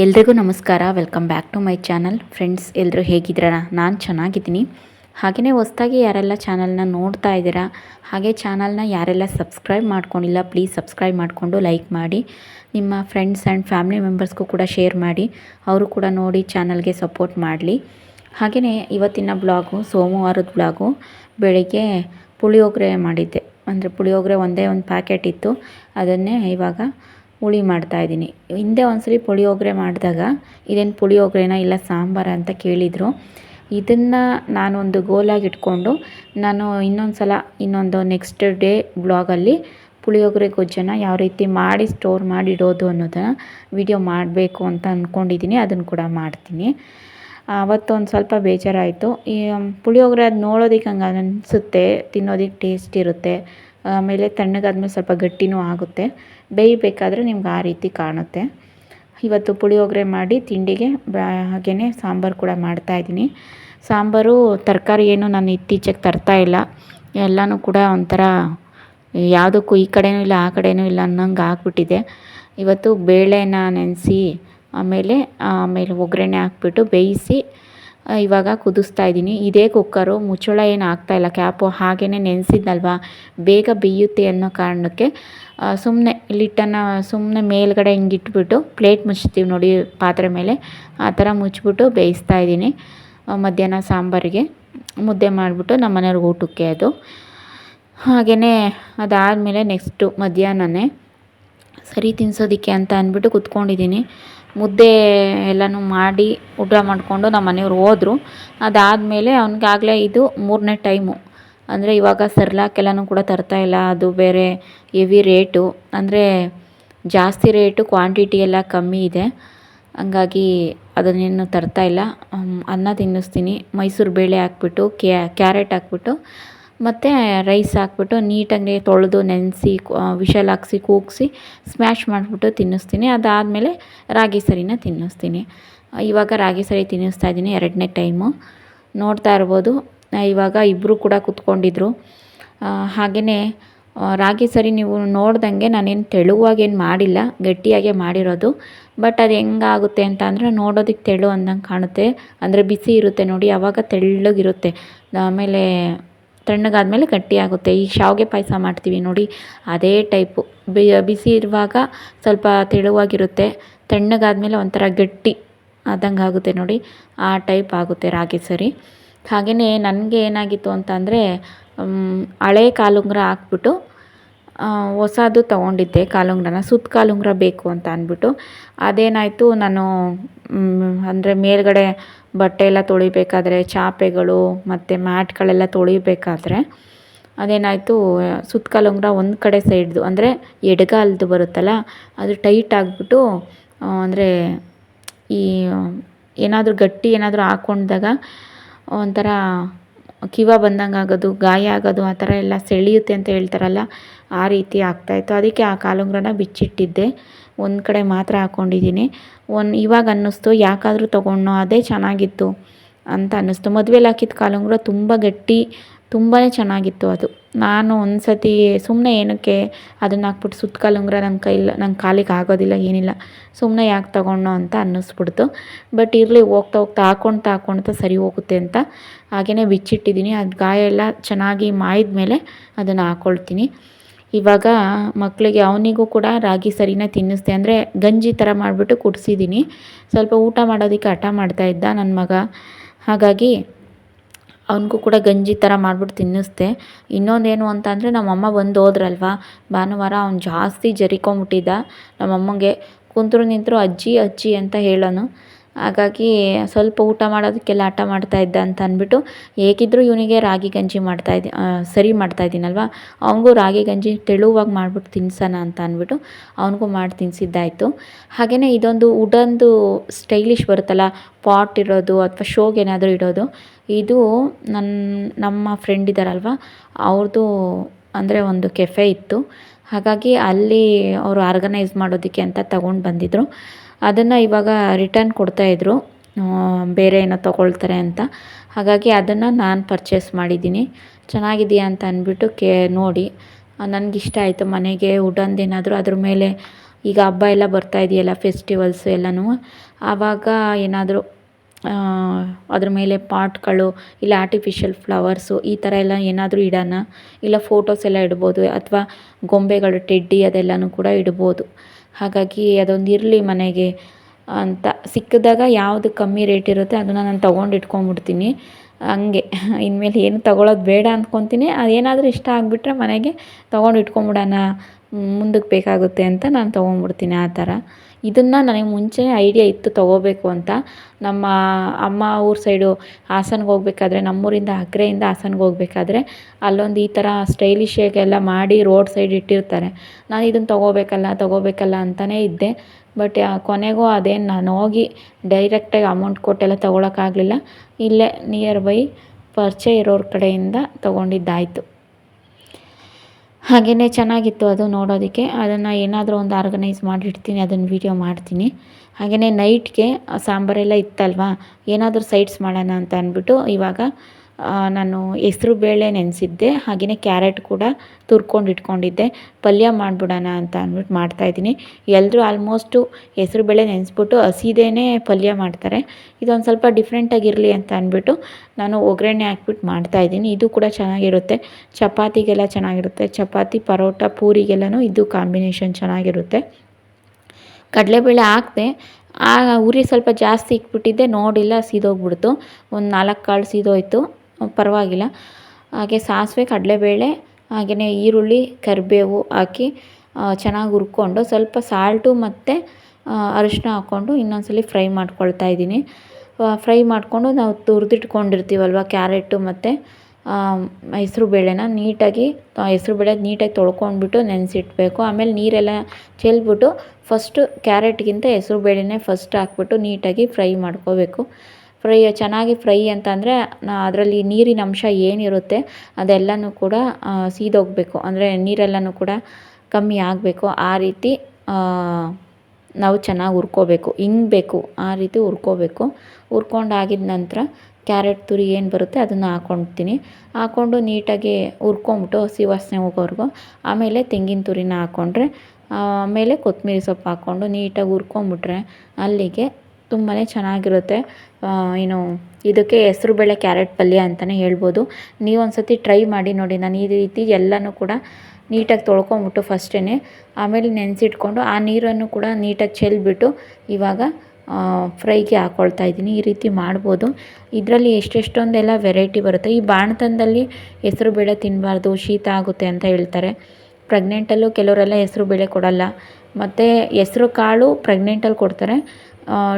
ಎಲ್ರಿಗೂ ನಮಸ್ಕಾರ. Welcome back to my channel friends ಎಲ್ಲರೂ ಹೇಗಿದ್ದೀರಾ? ನಾನು ಚೆನ್ನಾಗಿದ್ದೀನಿ. ಹಾಗೆಯೇ ಹೊಸ್ದಾಗಿ ಯಾರೆಲ್ಲ ಚಾನಲ್ನ ನೋಡ್ತಾ ಇದ್ದೀರಾ, ಹಾಗೆ ಚಾನಲ್ನ ಯಾರೆಲ್ಲ ಸಬ್ಸ್ಕ್ರೈಬ್ ಮಾಡ್ಕೊಂಡಿಲ್ಲ ಪ್ಲೀಸ್ ಸಬ್ಸ್ಕ್ರೈಬ್ ಮಾಡಿಕೊಂಡು ಲೈಕ್ ಮಾಡಿ. ನಿಮ್ಮ ಫ್ರೆಂಡ್ಸ್ ಆ್ಯಂಡ್ ಫ್ಯಾಮಿಲಿ ಮೆಂಬರ್ಸ್ಗೂ ಕೂಡ ಶೇರ್ ಮಾಡಿ. ಅವರು ಕೂಡ ನೋಡಿ ಚಾನಲ್ಗೆ ಸಪೋರ್ಟ್ ಮಾಡಲಿ. ಹಾಗೆಯೇ ಇವತ್ತಿನ ಬ್ಲಾಗು ಸೋಮವಾರದ ಬ್ಲಾಗು ಬೆಳಿಗ್ಗೆ ಪುಳಿಯೋಗರೆ ಮಾಡಿದ್ದೆ. ಅಂದರೆ ಪುಳಿಯೋಗರೆ ಒಂದೇ ಒಂದು ಪ್ಯಾಕೆಟ್ ಇತ್ತು. ಅದನ್ನೇ ಇವಾಗ ಹುಳಿ ಮಾಡ್ತಾಯಿದ್ದೀನಿ ಹಿಂದೆ ಒಂದ್ಸರಿ ಪುಳಿಯೋಗರೆ ಮಾಡಿದಾಗ ಇದೇನು ಪುಳಿಯೋಗರೆನಾ ಇಲ್ಲ ಸಾಂಬಾರ ಅಂತ ಕೇಳಿದರು. ಇದನ್ನು ನಾನೊಂದು ಗೋಲಾಗಿ ಇಟ್ಕೊಂಡು ನಾನು ಇನ್ನೊಂದು ಸಲ ಇನ್ನೊಂದು ನೆಕ್ಸ್ಟ್ ಡೇ ಬ್ಲಾಗಲ್ಲಿ ಪುಳಿಯೋಗರೆ ಗೊಜ್ಜನ ಯಾವ ರೀತಿ ಮಾಡಿ ಸ್ಟೋರ್ ಮಾಡಿ ಇಡೋದು ಅನ್ನೋದನ್ನು ವಿಡಿಯೋ ಮಾಡಬೇಕು ಅಂತ ಅಂದ್ಕೊಂಡಿದ್ದೀನಿ ಅದನ್ನು ಕೂಡ ಮಾಡ್ತೀನಿ. ಅವತ್ತೊಂದು ಸ್ವಲ್ಪ ಬೇಜಾರಾಯಿತು. ಈ, ಪುಳಿಯೋಗರೆ ಅದು ನೋಡೋದಕ್ಕೆ ಹಂಗೆ ಅನಿಸುತ್ತೆ ತಿನ್ನೋದಕ್ಕೆ ಟೇಸ್ಟ್ ಇರುತ್ತೆ. ಆಮೇಲೆ ತಣ್ಣಗಾದ್ಮೇಲೆ ಸ್ವಲ್ಪ ಗಟ್ಟಿನೂ ಆಗುತ್ತೆ. ಬೇಯಬೇಕಾದ್ರೆ ನಿಮ್ಗೆ ಆ ರೀತಿ ಕಾಣುತ್ತೆ. ಇವತ್ತು ಪುಳಿಯೋಗರೆ ಮಾಡಿ ತಿಂಡಿಗೆ ಹಾಗೆಯೇ ಸಾಂಬಾರು ಕೂಡ ಮಾಡ್ತಾಯಿದ್ದೀನಿ ಸಾಂಬಾರು, ತರಕಾರಿ ಏನು ನಾನು ಇತ್ತೀಚೆಗೆ ತರ್ತಾ ಇಲ್ಲ. ಎಲ್ಲನೂ ಕೂಡ ಒಂಥರ ಯಾವುದಕ್ಕೂ ಈ ಕಡೆಯೂ ಇಲ್ಲ, ಆ ಕಡೆಯೂ ಇಲ್ಲ ಅನ್ನಂಗೆ ಆಗಿಬಿಟ್ಟಿದೆ. ಇವತ್ತು ಬೇಳೆನ ನೆನೆಸಿ, ಆಮೇಲೆ ಆಮೇಲೆ ಒಗ್ಗರಣೆ ಹಾಕ್ಬಿಟ್ಟು ಬೇಯಿಸಿ ಇವಾಗ ಕುದಿಸ್ತಾ ಇದ್ದೀನಿ. ಇದೇ ಕುಕ್ಕರು ಮುಚ್ಚಳ ಏನು ಆಗ್ತಾಯಿಲ್ಲ ಕ್ಯಾಪು ಹಾಗೇ ನೆನೆಸಿದ್ನಲ್ವ? ಬೇಗ ಬೇಯುತ್ತೆ ಅನ್ನೋ ಕಾರಣಕ್ಕೆ ಸುಮ್ಮನೆ ಲಿಟ್ಟನ್ನು ಸುಮ್ಮನೆ ಮೇಲ್ಗಡೆ ಹಿಂಗೆ ಇಟ್ಬಿಟ್ಟು ಪ್ಲೇಟ್ ಮುಚ್ತೀವಿ ನೋಡಿ ಪಾತ್ರೆ ಮೇಲೆ. ಆ ಥರ ಮುಚ್ಚಿಬಿಟ್ಟು ಬೇಯಿಸ್ತಾ ಇದ್ದೀನಿ ಮಧ್ಯಾಹ್ನ ಸಾಂಬಾರಿಗೆ. ಮುದ್ದೆ ಮಾಡಿಬಿಟ್ಟು ನಮ್ಮ ಮನೆಯವ್ರಿಗೆ ಊಟಕ್ಕೆ ಅದು. ಹಾಗೆಯೇ ಅದಾದಮೇಲೆ ನೆಕ್ಸ್ಟು ಮಧ್ಯಾಹ್ನನೇ ಸರಿ ತಿನ್ನಿಸೋದಕ್ಕೆ ಅಂತ ಅಂದ್ಬಿಟ್ಟು ಕುತ್ಕೊಂಡಿದ್ದೀನಿ. ಮುದ್ದೆ ಎಲ್ಲನೂ ಮಾಡಿ ಊಟ ಮಾಡಿಕೊಂಡು ನಮ್ಮ ಮನೆಯವ್ರು ಹೋದ್ರು. ಅದಾದಮೇಲೆ ಅವ್ನಿಗಾಗಲೇ ಇದು ಮೂರನೇ ಟೈಮು ಅಂದರೆ ಇವಾಗ ಸರ್ಲಾಕ್ ಎಲ್ಲನೂ ಕೂಡ ತರ್ತಾಯಿಲ್ಲ ಅದು ಬೇರೆ ಹೆವಿ ರೇಟು ಅಂದರೆ ಜಾಸ್ತಿ ರೇಟು ಕ್ವಾಂಟಿಟಿ ಎಲ್ಲ ಕಮ್ಮಿ ಇದೆ. ಹಂಗಾಗಿ ಅದನ್ನೇನು ತರ್ತಾಯಿಲ್ಲ ಅನ್ನ ತಿನ್ನಿಸ್ತೀನಿ. ಮೈಸೂರು ಬೇಳೆ ಹಾಕ್ಬಿಟ್ಟು ಕ್ಯಾರೆಟ್ ಹಾಕ್ಬಿಟ್ಟು ಮತ್ತು ರೈಸ್ ಹಾಕ್ಬಿಟ್ಟು ನೀಟಾಗಿ ತೊಳೆದು ನೆನೆಸಿ ವಿಶಲ್ ಹಾಕ್ಸಿ, ಕೂಗಿಸಿ ಸ್ಮ್ಯಾಶ್ ಮಾಡಿಬಿಟ್ಟು ತಿನ್ನಿಸ್ತೀನಿ. ಅದಾದಮೇಲೆ ರಾಗಿ ಸರಿನ ತಿನ್ನಿಸ್ತೀನಿ. ಇವಾಗ ರಾಗಿ ಸರಿ ತಿನ್ನಿಸ್ತಾ ಇದ್ದೀನಿ ಎರಡನೇ ಟೈಮು. ನೋಡ್ತಾ ಇರ್ಬೋದು. ಇವಾಗ ಇಬ್ಬರು ಕೂಡ ಕುತ್ಕೊಂಡಿದ್ರು. ಹಾಗೆಯೇ ರಾಗಿ ಸರಿ ನೀವು ನೋಡ್ದಂಗೆ ನಾನೇನು ತೆಳುವಾಗೇನು ಮಾಡಿಲ್ಲ, ಗಟ್ಟಿಯಾಗೆ ಮಾಡಿರೋದು. ಬಟ್ ಅದು ಹೆಂಗಾಗುತ್ತೆ ಅಂತ ಅಂದರೆ ನೋಡೋದಕ್ಕೆ ತೆಳು ಅಂದಂಗೆ ಕಾಣುತ್ತೆ. ಅಂದರೆ ಬಿಸಿ ಇರುತ್ತೆ ನೋಡಿ ಆವಾಗ ತೆಳ್ಳಗಿರುತ್ತೆ. ಆಮೇಲೆ ತಣ್ಣಗಾದ್ಮೇಲೆ ಗಟ್ಟಿಯಾಗುತ್ತೆ. ಈ ಶಾವಿಗೆ ಪಾಯಸ ಮಾಡ್ತೀವಿ ನೋಡಿ, ಅದೇ ಟೈಪು. ಬಿಸಿ ಇರುವಾಗ ಸ್ವಲ್ಪ ತೆಳುವಾಗಿರುತ್ತೆ, ತಣ್ಣಗಾದ್ಮೇಲೆ ಒಂಥರ ಗಟ್ಟಿ ಆದಂಗೆ ಆಗುತ್ತೆ ನೋಡಿ, ಆ ಟೈಪ್ ಆಗುತ್ತೆ ರಾಗಿ ಸರಿ. ಹಾಗೆಯೇ ನನಗೆ ಏನಾಗಿತ್ತು ಅಂತಂದರೆ ಹಳೆ ಕಾಲುಂಗುರ ಹಾಕ್ಬಿಟ್ಟು ಹೊಸದು ತೊಗೊಂಡಿದ್ದೆ ಕಾಲುಂಗ್ರನ, ಸುತ್ತ ಕಾಲುಂಗುರ ಬೇಕು ಅಂತ ಅಂದ್ಬಿಟ್ಟು. ಅದೇನಾಯಿತು, ನಾನು ಅಂದರೆ ಮೇಲ್ಗಡೆ ಬಟ್ಟೆ ಎಲ್ಲ ತೊಳಿಬೇಕಾದ್ರೆ, ಚಾಪೆಗಳು ಮತ್ತು ಮ್ಯಾಟ್ಗಳೆಲ್ಲ ತೊಳಿಬೇಕಾದ್ರೆ ಅದೇನಾಯಿತು ಸುತ್ತ ಉಂಗುರ ಒಂದು ಕಡೆ ಸೈಡ್ದು, ಅಂದರೆ ಎಡಗಾಲ್ದು ಬರುತ್ತಲ್ಲ, ಅದು ಟೈಟ್ ಆಗಿಬಿಟ್ಟು ಅಂದರೆ ಈ, ಏನಾದರೂ ಗಟ್ಟಿ ಏನಾದರೂ ಹಾಕ್ಕೊಂಡಾಗ ಒಂಥರ ಕಿವ ಬಂದಂಗೆ ಆಗೋದು, ಗಾಯ ಆಗೋದು, ಆ ಥರ ಎಲ್ಲ ಸೆಳೆಯುತ್ತೆ ಅಂತ ಹೇಳ್ತಾರಲ್ಲ, ಆ ರೀತಿ ಆಗ್ತಾಯಿತ್ತು ಅದಕ್ಕೆ ಆ ಕಾಲುಂಗ್ರನ ಬಿಚ್ಚಿಟ್ಟಿದ್ದೆ. ಒಂದು ಕಡೆ ಮಾತ್ರ ಹಾಕ್ಕೊಂಡಿದ್ದೀನಿ ಒಂದು ಇವಾಗ ಅನ್ನಿಸ್ತು, ಯಾಕಾದರೂ ತೊಗೊಂಡೋ ಅದೇ ಚೆನ್ನಾಗಿತ್ತು ಅಂತ ಅನ್ನಿಸ್ತು. ಮದುವೆಲಿ ಹಾಕಿದ ಕಾಲುಂಗುರ ತುಂಬ ಗಟ್ಟಿ ತುಂಬಾ ಚೆನ್ನಾಗಿತ್ತು ಅದು. ನಾನು ಒಂದು ಸತಿ ಸುಮ್ಮನೆ ಏನಕ್ಕೆ ಅದನ್ನು ಹಾಕ್ಬಿಟ್ಟು ಸುತ್ತ ಕಾಲುಂಗುರ ನನ್ನ ಕೈಲ ನನ್ನ ಕಾಲಿಗೆ ಆಗೋದಿಲ್ಲ, ಏನಿಲ್ಲ ಸುಮ್ಮನೆ ಯಾಕೆ ತೊಗೊಂಡೋ ಅಂತ ಅನ್ನಿಸ್ಬಿಡ್ತು. ಬಟ್ ಇರಲಿ, ಹೋಗ್ತಾ ಹೋಗ್ತಾ ಹಾಕ್ಕೊಳ್ತಾ ಹಾಕ್ಕೊಳ್ತಾ ಸರಿ ಹೋಗುತ್ತೆ ಅಂತ. ಹಾಗೆಯೇ ಬಿಚ್ಚಿಟ್ಟಿದ್ದೀನಿ ಅದು ಗಾಯ ಎಲ್ಲ ಚೆನ್ನಾಗಿ ಮಾಯಿದ ಮೇಲೆ ಅದನ್ನು ಹಾಕ್ಕೊಳ್ತೀನಿ ಇವಾಗ ಮಕ್ಕಳಿಗೆ ಅವನಿಗೂ ಕೂಡ ರಾಗಿ ಸರಿನ ತಿನ್ನಿಸ್ದೆ ಅಂದರೆ ಗಂಜಿ ಥರ ಮಾಡಿಬಿಟ್ಟು ಕುಡಿಸಿದ್ದೀನಿ ಸ್ವಲ್ಪ ಊಟ ಮಾಡೋದಕ್ಕೆ ಹಠ ಮಾಡ್ತಾಯಿದ್ದ ನನ್ನ ಮಗ. ಹಾಗಾಗಿ ಅವನಿಗೂ ಕೂಡ ಗಂಜಿ ಥರ ಮಾಡಿಬಿಟ್ಟು ತಿನ್ನಿಸ್ದೆ ಇನ್ನೊಂದೇನು ಅಂತ ಅಂದರೆ ನಮ್ಮಮ್ಮ ಬಂದು ಹೋದ್ರಲ್ವ? ಭಾನುವಾರ ಅವ್ನು ಜಾಸ್ತಿ ಜರಿಕೊಂಬಿಟ್ಟಿದ್ದ ನಮ್ಮಮ್ಮಂಗೆ ಕುಂತರು ನಿಂತರು ಅಜ್ಜಿ ಅಜ್ಜಿ ಅಂತ ಹೇಳೋನು. ಹಾಗಾಗಿ ಸ್ವಲ್ಪ ಊಟ ಮಾಡೋದಕ್ಕೆಲ್ಲ ಹಠ ಮಾಡ್ತಾಯಿದ್ದ ಅಂತ ಅಂದ್ಬಿಟ್ಟು ಹೇಗಿದ್ದರೂ ಇವನಿಗೆ ರಾಗಿ ಗಂಜಿ ಮಾಡ್ತಾ ಇದ್ದೆ ಸರಿ ಮಾಡ್ತಾ ಇದ್ದೀನಲ್ವ? ಅವನಿಗೂ ರಾಗಿ ಗಂಜಿ ತೆಳುವಾಗಿ ಮಾಡಿಬಿಟ್ಟು ತಿನ್ಸೋಣ ಅಂತ ಅಂದ್ಬಿಟ್ಟು ಅವನಿಗೂ ಮಾಡಿ ತಿನ್ನಿಸಿದ್ದಾಯಿತು ಹಾಗೆಯೇ ಇದೊಂದು ವುಡನ್ದು ಸ್ಟೈಲಿಶ್ ಬರುತ್ತಲ್ಲ, ಪಾಟ್ ಇರೋದು ಅಥವಾ ಶೋಗೆ ಏನಾದರೂ ಇಡೋದು, ಇದು ನನ್ನ ನಮ್ಮ ಫ್ರೆಂಡ್ ಇದ್ದಾರಲ್ವ? ಅವ್ರದ್ದು ಅಂದರೆ ಒಂದು ಕೆಫೆ ಇತ್ತು. ಹಾಗಾಗಿ ಅಲ್ಲಿ ಅವರು ಆರ್ಗನೈಸ್ ಮಾಡೋದಕ್ಕೆ ಅಂತ ತಗೊಂಡು ಬಂದಿದ್ದರು ಅದನ್ನು ಇವಾಗ ರಿಟರ್ನ್ ಕೊಡ್ತಾಯಿದ್ರು ಬೇರೆ ಏನೋ ತೊಗೊಳ್ತಾರೆ ಅಂತ. ಹಾಗಾಗಿ ಅದನ್ನು ನಾನು ಪರ್ಚೇಸ್ ಮಾಡಿದ್ದೀನಿ ಚೆನ್ನಾಗಿದೆಯಾ ಅಂತ ಅಂದ್ಬಿಟ್ಟು ಕೇ, ನೋಡಿ. ನನಗಿಷ್ಟ ಆಯಿತು. ಮನೆಗೆ ವುಡನ್ದೇನಾದರೂ ಅದ್ರ ಮೇಲೆ ಈಗ ಹಬ್ಬ ಎಲ್ಲ ಬರ್ತಾ ಇದೆಯಲ್ಲ ಫೆಸ್ಟಿವಲ್ಸು ಎಲ್ಲನೂ. ಆವಾಗ ಏನಾದರೂ ಅದ್ರ ಮೇಲೆ ಪಾಟ್ಗಳು ಇಲ್ಲ ಆರ್ಟಿಫಿಷಿಯಲ್ ಫ್ಲವರ್ಸು ಈ ಥರ ಎಲ್ಲ ಏನಾದರೂ ಇಡೋಣ ಇಲ್ಲ ಫೋಟೋಸ್ ಎಲ್ಲ ಇಡ್ಬೋದು, ಅಥವಾ ಗೊಂಬೆಗಳು, ಟೆಡ್ಡಿ ಅದೆಲ್ಲನೂ ಕೂಡ ಇಡ್ಬೋದು. ಹಾಗಾಗಿ ಅದೊಂದು ಇರಲಿ ಮನೆಗೆ ಅಂತ. ಸಿಕ್ಕಿದಾಗ ಯಾವುದು ಕಮ್ಮಿ ರೇಟ್ ಇರುತ್ತೆ ಅದನ್ನು ನಾನು ತೊಗೊಂಡು ಇಟ್ಕೊಂಡ್ಬಿಡ್ತೀನಿ. ಹಂಗೆ. ಇನ್ಮೇಲೆ ಏನು ತೊಗೊಳೋದು ಬೇಡ ಅಂದ್ಕೊತೀನಿ ಅದೇನಾದರೂ ಇಷ್ಟ ಆಗಿಬಿಟ್ರೆ ಮನೆಗೆ ತೊಗೊಂಡು ಇಟ್ಕೊಂಬಿಡೋಣ ಮುಂದಕ್ಕೆ ಬೇಕಾಗುತ್ತೆ ಅಂತ ನಾನು ತೊಗೊಂಡ್ಬಿಡ್ತೀನಿ ಆ ಥರ. ಇದನ್ನು ನನಗೆ ಮುಂಚೆ ಐಡಿಯಾ ಇತ್ತು ತೊಗೋಬೇಕು ಅಂತ. ನಮ್ಮ ಅಮ್ಮ ಊರ ಸೈಡು ಹಾಸನ್ಗೆ ಹೋಗ್ಬೇಕಾದ್ರೆ, ನಮ್ಮೂರಿಂದ ಅಗ್ರೆಯಿಂದ ಹಾಸನ್ಗೆ ಹೋಗ್ಬೇಕಾದ್ರೆ ಅಲ್ಲೊಂದು ಈ ಥರ ಸ್ಟೈಲಿಶಾಗೆಲ್ಲ ಮಾಡಿ ರೋಡ್ ಸೈಡ್ ಇಟ್ಟಿರ್ತಾರೆ. ನಾನು ಇದನ್ನು ತೊಗೋಬೇಕಲ್ಲ ತೊಗೋಬೇಕಲ್ಲ ಅಂತಲೇ ಇದ್ದೆ. ಬಟ್ ಕೊನೆಗೂ ಅದೇನು ನಾನು ಹೋಗಿ ಡೈರೆಕ್ಟಾಗಿ ಅಮೌಂಟ್ ಕೊಟ್ಟೆಲ್ಲ ತೊಗೊಳಕ್ಕಾಗಲಿಲ್ಲ ಇಲ್ಲೇ ನಿಯರ್ ಬೈ ಪರಿಚಯ ಇರೋರ ಕಡೆಯಿಂದ ತೊಗೊಂಡಿದ್ದಾಯಿತು. ಹಾಗೆಯೇ ಚೆನ್ನಾಗಿತ್ತು ಅದು ನೋಡೋದಕ್ಕೆ. ಅದನ್ನು ಏನಾದರೂ ಒಂದು ಆರ್ಗನೈಸ್ ಮಾಡಿಡ್ತೀನಿ, ಅದನ್ನು ವೀಡಿಯೋ ಮಾಡ್ತೀನಿ. ಹಾಗೆಯೇ ನೈಟ್ಗೆ ಸಾಂಬಾರೆಲ್ಲ ಇತ್ತಲ್ವಾ? ಏನಾದರೂ ಸೈಡ್ಸ್ ಮಾಡೋಣ ಅಂತ ಅಂದ್ಬಿಟ್ಟು ಇವಾಗ ನಾನು ಹೆಸ್ರು ಬೇಳೆ ನೆನೆಸಿದ್ದೆ ಹಾಗೆಯೇ ಕ್ಯಾರೆಟ್ ಕೂಡ ತುರ್ಕೊಂಡು ಇಟ್ಕೊಂಡಿದ್ದೆ. ಪಲ್ಯ ಮಾಡಿಬಿಡೋಣ ಅಂತ ಅಂದ್ಬಿಟ್ಟು ಮಾಡ್ತಾಯಿದ್ದೀನಿ ಎಲ್ಲರೂ ಆಲ್ಮೋಸ್ಟು ಹೆಸ್ರು ಬೇಳೆ ನೆನೆಸ್ಬಿಟ್ಟು ಹಸಿದೇನೆ ಪಲ್ಯ ಮಾಡ್ತಾರೆ. ಇದೊಂದು ಸ್ವಲ್ಪ ಡಿಫ್ರೆಂಟಾಗಿರಲಿ ಅಂತ ಅಂದ್ಬಿಟ್ಟು ನಾನು ಒಗ್ಗರಣೆ ಹಾಕ್ಬಿಟ್ಟು ಮಾಡ್ತಾಯಿದ್ದೀನಿ ಇದು ಕೂಡ ಚೆನ್ನಾಗಿರುತ್ತೆ. ಚಪಾತಿಗೆಲ್ಲ ಚೆನ್ನಾಗಿರುತ್ತೆ. ಚಪಾತಿ, ಪರೋಟ, ಪೂರಿಗೆಲ್ಲನೂ ಇದು ಕಾಂಬಿನೇಷನ್ ಚೆನ್ನಾಗಿರುತ್ತೆ. ಕಡಲೆಬೇಳೆ ಹಾಕ್ದೆ, ಆ ಉರಿ ಸ್ವಲ್ಪ ಜಾಸ್ತಿ ಇಕ್ಬಿಟ್ಟಿದ್ದೆ ನೋಡಿಲ್ಲ, ಸೀದೋಗ್ಬಿಡ್ತು. ಒಂದು ನಾಲ್ಕು ಕಾಳು ಸೀದೋಯ್ತು. ಪರವಾಗಿಲ್ಲ. ಹಾಗೆ ಸಾಸಿವೆ, ಕಡಲೆಬೇಳೆ ಹಾಗೆಯೇ ಈರುಳ್ಳಿ, ಕರಿಬೇವು ಹಾಕಿ ಚೆನ್ನಾಗಿ ಹುರ್ಕೊಂಡು ಸ್ವಲ್ಪ ಸಾಲ್ಟು ಮತ್ತು ಅರಿಶಿನ ಹಾಕ್ಕೊಂಡು ಇನ್ನೊಂದ್ಸಲ ಫ್ರೈ ಮಾಡ್ಕೊಳ್ತಾ ಇದ್ದೀನಿ. ಫ್ರೈ ಮಾಡಿಕೊಂಡು ನಾವು ತುರಿದಿಟ್ಕೊಂಡಿರ್ತೀವಲ್ವ ಕ್ಯಾರೆಟು ಮತ್ತು ಹೆಸರು ಬೇಳೆನ ನೀಟಾಗಿ ಹೆಸ್ರು ಬೇಳೆ ನೀಟಾಗಿ ತೊಳ್ಕೊಂಡ್ಬಿಟ್ಟು ನೆನೆಸಿಟ್ಬೇಕು. ಆಮೇಲೆ ನೀರೆಲ್ಲ ಚೆಲ್ಬಿಟ್ಟು ಫಸ್ಟು ಕ್ಯಾರೆಟ್ಗಿಂತ ಹೆಸ್ರು ಬೇಳೆನೇ ಫಸ್ಟ್ ಹಾಕ್ಬಿಟ್ಟು ನೀಟಾಗಿ ಫ್ರೈ ಮಾಡ್ಕೋಬೇಕು. ಫ್ರೈ, ಚೆನ್ನಾಗಿ ಫ್ರೈ ಅಂತಂದರೆ ಅದರಲ್ಲಿ ನೀರಿನ ಅಂಶ ಏನಿರುತ್ತೆ, ಅದೆಲ್ಲನೂ ಕೂಡ ಸೀದೋಗಬೇಕು. ಅಂದರೆ ನೀರೆಲ್ಲನೂ ಕೂಡ ಕಮ್ಮಿ ಆಗಬೇಕು. ಆ ರೀತಿ ನಾವು ಚೆನ್ನಾಗಿ ಹುರ್ಕೋಬೇಕು. ಬೇಕು. ಆ ರೀತಿ ಹುರ್ಕೋಬೇಕು. ಹುರ್ಕೊಂಡು ಆಗಿದ ನಂತರ ಕ್ಯಾರೆಟ್ ತುರಿ ಏನು ಬರುತ್ತೆ, ಅದನ್ನು ಹಾಕ್ಕೊಳ್ತೀನಿ ಹಾಕ್ಕೊಂಡು ನೀಟಾಗಿ ಹುರ್ಕೊಂಬಿಟ್ಟು ಹಸಿ ವಾಸನೆ ಹೋಗೋವರೆಗೂ, ಆಮೇಲೆ ತೆಂಗಿನ ತುರಿನ ಹಾಕ್ಕೊಂಡ್ರೆ ಆಮೇಲೆ ಕೊತ್ತಂಬರಿ ಸೊಪ್ಪು ಹಾಕ್ಕೊಂಡು ನೀಟಾಗಿ ಹುರ್ಕೊಂಬಿಟ್ರೆ, ಅಲ್ಲಿಗೆ ತುಂಬಾ ಚೆನ್ನಾಗಿರುತ್ತೆ. ಏನು ಇದಕ್ಕೆ ಹೆಸ್ರು ಬೇಳೆ ಕ್ಯಾರೆಟ್ ಪಲ್ಯ ಅಂತಲೇ ಹೇಳ್ಬೋದು. ನೀವು ಒಂದು ಸತಿ ಟ್ರೈ ಮಾಡಿ ನೋಡಿ. ನಾನು ಈ ರೀತಿ ಎಲ್ಲನೂ ಕೂಡ ನೀಟಾಗಿ ತೊಳ್ಕೊಂಬಿಟ್ಟು ಫಸ್ಟೇ ಆಮೇಲೆ ನೆನೆಸಿಟ್ಕೊಂಡು ಆ ನೀರನ್ನು ಕೂಡ ನೀಟಾಗಿ ಚೆಲ್ಬಿಟ್ಟು ಇವಾಗ ಫ್ರೈಗೆ ಹಾಕ್ಕೊಳ್ತಾ ಇದ್ದೀನಿ. ಈ ರೀತಿ ಮಾಡ್ಬೋದು. ಇದರಲ್ಲಿ ಎಷ್ಟೆಷ್ಟೊಂದೆಲ್ಲ ವೆರೈಟಿ ಬರುತ್ತೆ. ಈ ಬಾಣತನದಲ್ಲಿ ಹೆಸರು ಬೇಳೆ ತಿನ್ನಬಾರ್ದು ಶೀತ ಆಗುತ್ತೆ ಅಂತ ಹೇಳ್ತಾರೆ. ಪ್ರೆಗ್ನೆಂಟಲ್ಲೂ ಕೆಲವರೆಲ್ಲ ಹೆಸರು ಬೇಳೆ ಕೊಡಲ್ಲ. ಮತ್ತು ಹೆಸರು ಕಾಳು ಪ್ರೆಗ್ನೆಂಟಲ್ಲಿ ಕೊಡ್ತಾರೆ.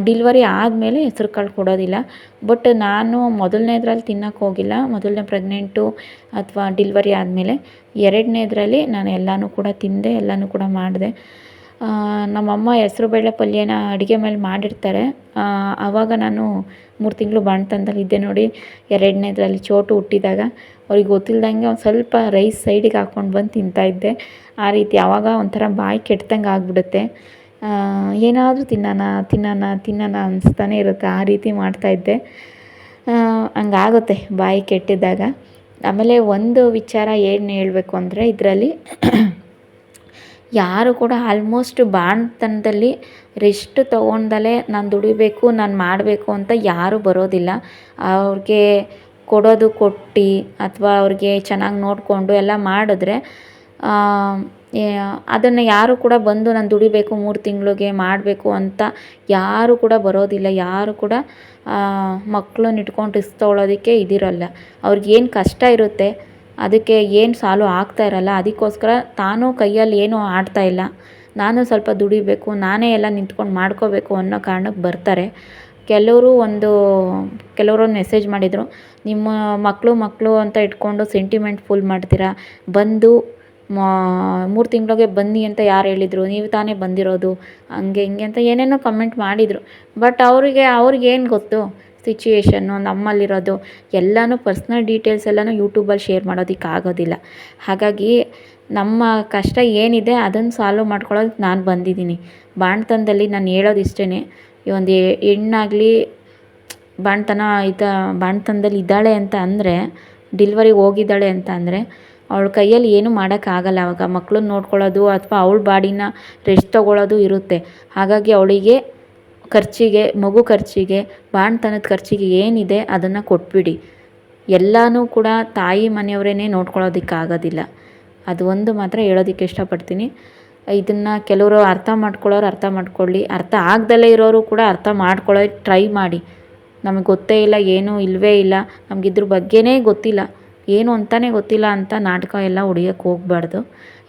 ಡಿಲ್ವರಿ ಆದಮೇಲೆ ಹೆಸ್ರು ಕಾಳು ಕೊಡೋದಿಲ್ಲ. ಬಟ್ ನಾನು ಮೊದಲನೇದ್ರಲ್ಲಿ ತಿನ್ನಕ್ಕೆ ಹೋಗಿಲ್ಲ. ಮೊದಲನೇ ಪ್ರೆಗ್ನೆಂಟು ಅಥವಾ ಡಿಲ್ವರಿ ಆದಮೇಲೆ ಎರಡನೇದ್ರಲ್ಲಿ ನಾನು ಎಲ್ಲನೂ ಕೂಡ ತಿಂದೆ, ಎಲ್ಲನೂ ಕೂಡ ಮಾಡಿದೆ. ನಮ್ಮಮ್ಮ ಹೆಸ್ರು ಬೇಳೆ ಪಲ್ಯನ ಅಡುಗೆ ಮೇಲೆ ಮಾಡಿರ್ತಾರೆ. ಆವಾಗ ನಾನು ಮೂರು ತಿಂಗಳು ಬಾಣ್ತನದಲ್ಲಿ ಇದ್ದೆ ನೋಡಿ, ಎರಡನೇದ್ರಲ್ಲಿ ಚೋಟು ಹುಟ್ಟಿದಾಗ. ಅವ್ರಿಗೆ ಗೊತ್ತಿಲ್ದಂಗೆ ಒಂದು ಸ್ವಲ್ಪ ರೈಸ್ ಸೈಡಿಗೆ ಹಾಕ್ಕೊಂಡು ಬಂದು ತಿಂತಾಯಿದ್ದೆ ಆ ರೀತಿ ಆವಾಗ ಒಂಥರ ಬಾಯಿ ಕೆಟ್ಟದಂಗೆ ಆಗಿಬಿಡುತ್ತೆ. ಏನಾದರೂ ತಿನ್ನೋಣ ತಿನ್ನೋಣ ತಿನ್ನೋಣ ಅನಿಸ್ತಾನೆ ಇರುತ್ತೆ, ಆ ರೀತಿ ಮಾಡ್ತಾಯಿದ್ದೆ ಹಂಗಾಗುತ್ತೆ ಬಾಯಿ ಕೆಟ್ಟಿದ್ದಾಗ. ಆಮೇಲೆ ಒಂದು ವಿಚಾರ ಏನು ಹೇಳಬೇಕು ಅಂದರೆ, ಇದರಲ್ಲಿ ಯಾರು ಕೂಡ ಆಲ್ಮೋಸ್ಟ್ ಬಾಣತನದಲ್ಲಿ ರೆಸ್ಟ್ ತೊಗೊಂಡಲೇ ನಾನು ದುಡಿಬೇಕು, ನಾನು ಮಾಡಬೇಕು ಅಂತ ಯಾರೂ ಬರೋದಿಲ್ಲ. ಅವ್ರಿಗೆ ಕೊಡೋದು ಕೊಟ್ಟು, ಅಥವಾ ಅವ್ರಿಗೆ ಚೆನ್ನಾಗಿ ನೋಡಿಕೊಂಡು ಎಲ್ಲ ಮಾಡಿದ್ರೆ ಅದನ್ನು ಯಾರು ಕೂಡ ಬಂದು ನಾನು ದುಡಿಬೇಕು ಮೂರು ತಿಂಗಳಿಗೆ ಮಾಡಬೇಕು ಅಂತ ಯಾರು ಕೂಡ ಬರೋದಿಲ್ಲ, ಯಾರು ಕೂಡ ಮಕ್ಳನ್ನ ಇಟ್ಕೊಂಡು ರಿಸ್ಕ್ ತೊಗೊಳೋದಕ್ಕೆ ಇದಿರೋಲ್ಲ. ಅವ್ರಿಗೇನು ಕಷ್ಟ ಇರುತ್ತೆ, ಅದಕ್ಕೆ ಏನು ಸಾಲು ಆಗ್ತಾ ಇರಲ್ಲ, ಅದಕ್ಕೋಸ್ಕರ ತಾನು ಕೈಯಲ್ಲಿ ಏನೂ ಆಡ್ತಾ ಇಲ್ಲ. ನಾನು ಸ್ವಲ್ಪ ದುಡಿಬೇಕು, ನಾನೇ ಎಲ್ಲ ನಿಂತ್ಕೊಂಡು ಮಾಡ್ಕೋಬೇಕು ಅನ್ನೋ ಕಾರಣಕ್ಕೆ ಬರ್ತಾರೆ. ಕೆಲವರು ಒಂದು, ಕೆಲವರು ಮೆಸೇಜ್ ಮಾಡಿದರು, ನಿಮ್ಮ ಮಕ್ಕಳು ಮಕ್ಕಳು ಅಂತ ಇಟ್ಕೊಂಡು ಸೆಂಟಿಮೆಂಟ್ ಫುಲ್ ಮಾಡ್ತೀರಾ, ಬಂದು ಮೂರು ತಿಂಗಳಿಗೆ ಬನ್ನಿ ಅಂತ ಯಾರು ಹೇಳಿದರು, ನೀವು ತಾನೇ ಬಂದಿರೋದು, ಹಂಗೆ ಹಿಂಗೆ ಅಂತ ಏನೇನೋ ಕಮೆಂಟ್ ಮಾಡಿದರು. ಬಟ್ ಅವರಿಗೆ ಅವ್ರಿಗೇನು ಗೊತ್ತು? ಸಿಚುಯೇಷನ್ನು ನಮ್ಮಲ್ಲಿರೋದು, ಎಲ್ಲನೂ ಪರ್ಸ್ನಲ್ ಡೀಟೇಲ್ಸ್ ಎಲ್ಲನೂ ಯೂಟ್ಯೂಬಲ್ಲಿ ಶೇರ್ ಮಾಡೋದಕ್ಕೆ ಆಗೋದಿಲ್ಲ. ಹಾಗಾಗಿ ನಮ್ಮ ಕಷ್ಟ ಏನಿದೆ ಅದನ್ನು ಸಾಲ್ವ್ ಮಾಡ್ಕೊಳ್ಳೋದಕ್ಕೆ ನಾನು ಬಂದಿದ್ದೀನಿ. ಬಾಣ್ತನದಲ್ಲಿ ನಾನು ಹೇಳೋದು ಇಷ್ಟೇ ಈ ಒಂದು ಹೆಣ್ಣಾಗಲಿ ಬಾಣ್ತನ ಇದ್ದ ಬಾಣ್ತನದಲ್ಲಿ ಇದ್ದಾಳೆ ಅಂತ ಅಂದರೆ ಡಿಲ್ವರಿಗೆ ಹೋಗಿದ್ದಾಳೆ ಅಂತ ಅಂದರೆ ಅವಳ ಕೈಯಲ್ಲಿ ಏನು ಮಾಡೋಕ್ಕಾಗಲ್ಲ ಆವಾಗ ಮಕ್ಳನ್ನ ನೋಡ್ಕೊಳ್ಳೋದು ಅಥವಾ ಅವಳ ಬಾಡಿನ ರೆಸ್ಟ್ ತೊಗೊಳ್ಳೋದು ಇರುತ್ತೆ. ಹಾಗಾಗಿ ಅವಳಿಗೆ ಖರ್ಚಿಗೆ, ಮಗು ಖರ್ಚಿಗೆ, ಬಾಣ್ತನದ ಖರ್ಚಿಗೆ ಏನಿದೆ ಅದನ್ನು ಕೊಟ್ಬಿಡಿ. ಎಲ್ಲನೂ ಕೂಡ ತಾಯಿ ಮನೆಯವರೇ ನೋಡ್ಕೊಳ್ಳೋದಕ್ಕಾಗೋದಿಲ್ಲ. ಅದು ಒಂದು ಮಾತ್ರ ಹೇಳೋದಕ್ಕೆ ಇಷ್ಟಪಡ್ತೀನಿ. ಇದನ್ನು ಕೆಲವರು ಅರ್ಥ ಮಾಡ್ಕೊಳ್ಳೋರು ಅರ್ಥ ಮಾಡ್ಕೊಳ್ಳಿ. ಅರ್ಥ ಆಗ್ದಲೇ ಇರೋರು ಕೂಡ ಅರ್ಥ ಮಾಡ್ಕೊಳ್ಳೋ, ಟ್ರೈ ಮಾಡಿ. ನಮಗೆ ಗೊತ್ತೇ ಇಲ್ಲ, ಏನೂ ಇಲ್ಲವೇ ಇಲ್ಲ. ನಮ್ಗೆ ಇದ್ರ ಬಗ್ಗೆನೇ ಗೊತ್ತಿಲ್ಲ. ಏನು ಅಂತಲೇ ಗೊತ್ತಿಲ್ಲ ಅಂತ ನಾಟಕ ಎಲ್ಲ ಹೊಡಿಯೋಕ್ಕೆ ಹೋಗ್ಬಾರ್ದು.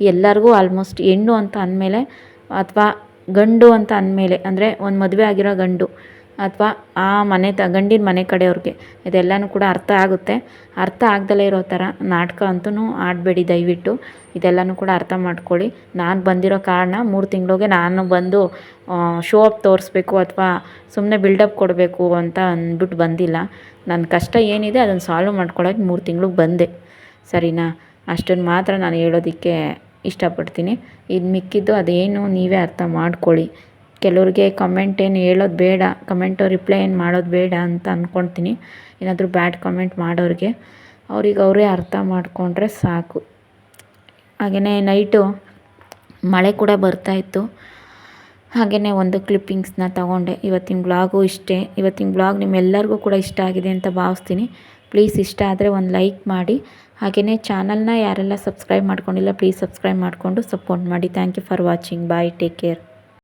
ಎಲ್ಲರಿಗೂ ಆಲ್ಮೋಸ್ಟ್ ಹೆಣ್ಣು ಅಂತ ಅಂದಮೇಲೆ ಅಥವಾ ಗಂಡು ಅಂತ ಅಂದಮೇಲೆ, ಅಂದರೆ ಒಂದು ಮದುವೆ ಆಗಿರೋ ಗಂಡು ಅಥವಾ ಆ ಮನೆ ತ, ಗಂಡಿನ ಮನೆ ಕಡೆಯವ್ರಿಗೆ, ಇದೆಲ್ಲನೂ ಕೂಡ ಅರ್ಥ ಆಗುತ್ತೆ. ಅರ್ಥ ಆಗ್ದಲೇ ಇರೋ ಥರ ನಾಟಕ ಅಂತೂ ಆಡಬೇಡಿ ದಯವಿಟ್ಟು. ಇದೆಲ್ಲನೂ ಕೂಡ ಅರ್ಥ ಮಾಡ್ಕೊಳ್ಳಿ. ನಾನು ಬಂದಿರೋ ಕಾರಣ ಮೂರು ತಿಂಗಳಿಗೆ ನಾನು ಬಂದು ಶೋ ಅಪ್ ತೋರಿಸ್ಬೇಕು ಅಥವಾ ಸುಮ್ಮನೆ ಬಿಲ್ಡಪ್ ಕೊಡಬೇಕು ಅಂತ ಅಂದ್ಬಿಟ್ಟು ಬಂದಿಲ್ಲ. ನನ್ನ ಕಷ್ಟ ಏನಿದೆ ಅದನ್ನು ಸಾಲ್ವ್ ಮಾಡ್ಕೊಳ್ಳೋಕೆ ಮೂರು ತಿಂಗಳಿಗೆ ಬಂದೆ. ಸರಿನಾ? ಅಷ್ಟನ್ನು ಮಾತ್ರ ನಾನು ಹೇಳೋದಕ್ಕೆ ಇಷ್ಟಪಡ್ತೀನಿ. ಇದು ಮಿಕ್ಕಿದ್ದು ಅದೇನು ನೀವೇ ಅರ್ಥ ಮಾಡ್ಕೊಳ್ಳಿ. ಕೆಲವ್ರಿಗೆ ಕಮೆಂಟ್ ಏನು ಹೇಳೋದು ಬೇಡ ಕಮೆಂಟು ರಿಪ್ಲೈ ಏನು ಮಾಡೋದು ಬೇಡ ಅಂತ ಅಂದ್ಕೊಳ್ತೀನಿ ಏನಾದರೂ ಬ್ಯಾಡ್ ಕಮೆಂಟ್ ಮಾಡೋರಿಗೆ, ಅವ್ರಿಗೆ ಅವರೇ ಅರ್ಥ ಮಾಡಿಕೊಂಡ್ರೆ ಸಾಕು. ಹಾಗೆಯೇ ನೈಟು ಮಳೆ ಕೂಡ ಬರ್ತಾಯಿತ್ತು ಹಾಗೆಯೇ ಒಂದು ಕ್ಲಿಪ್ಪಿಂಗ್ಸ್ನ ತಗೊಂಡೆ. ಇವತ್ತಿನ ಬ್ಲಾಗು ಇಷ್ಟೇ. ಇವತ್ತಿನ ಬ್ಲಾಗ್ ನಿಮ್ಮೆಲ್ಲರಿಗೂ ಕೂಡ ಇಷ್ಟ ಆಗಿದೆ ಅಂತ ಭಾವಿಸ್ತೀನಿ. ಪ್ಲೀಸ್ ಇಷ್ಟ ಆದರೆ ಒಂದು ಲೈಕ್ ಮಾಡಿ. ಹಾಗೆಯೇ ಚಾನಲ್ನ ಯಾರೆಲ್ಲ ಸಬ್ಸ್ಕ್ರೈಬ್ ಮಾಡ್ಕೊಂಡಿಲ್ಲ ಪ್ಲೀಸ್ ಸಬ್ಸ್ಕ್ರೈಬ್ ಮಾಡಿಕೊಂಡು ಸಪೋರ್ಟ್ ಮಾಡಿ. Thank you for watching bye take care